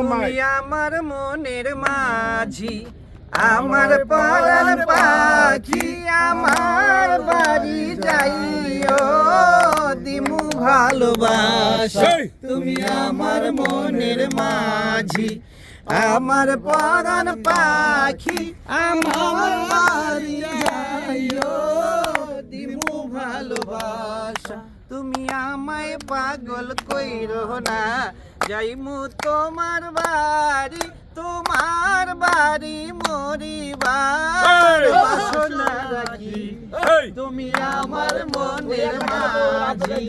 তুমি আমার মনের মাঝি আমার পরাণ পাখি আমার বাড়ি যাইও দিমু ভালোবাসা। তুমি আমার মনের মাঝি আমার পরাণ পাখি আমার বাড়ি তুমি আমায় পাগল কইরো না। যাইমু তোমার বাড়ি তোমার বাড়ি মরিবার বাসনা রাখি। তুমি আমার মনের মাঝি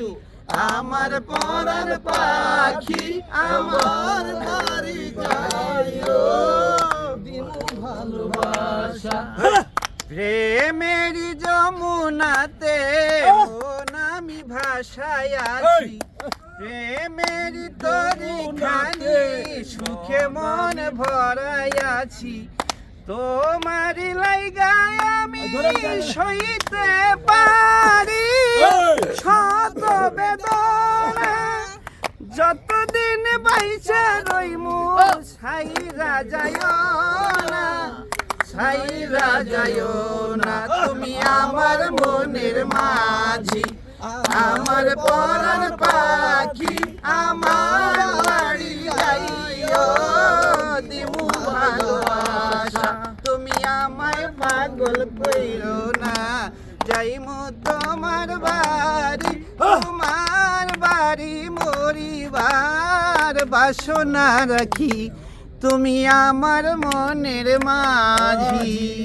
আমার পরার পাখি আমার বাড়ি যাইও। দিমু ভালোবাসা। প্রেমেরই যমুনাতে মন ভাষায় আছি। প্রেমেরই তরি খানি সুখে মন ভরাই আছি। তোমারি লাইগায় আমি সইতে পারি। শত বেদনা যতদিন বাইচা রইমু সাইরা যায় না সাইরা যায় না তুমি আমার মনের মাঝি। আমার পরাণ পাখি, আমার বাড়ি দিমু ভালোবাসা। তুমি আমায় পাগল কইরো না, যাইমু তোমার বাড়ি তোমার বাড়ি মরিবার বাসনা রাখি। তুমি আমার মনের মাঝি।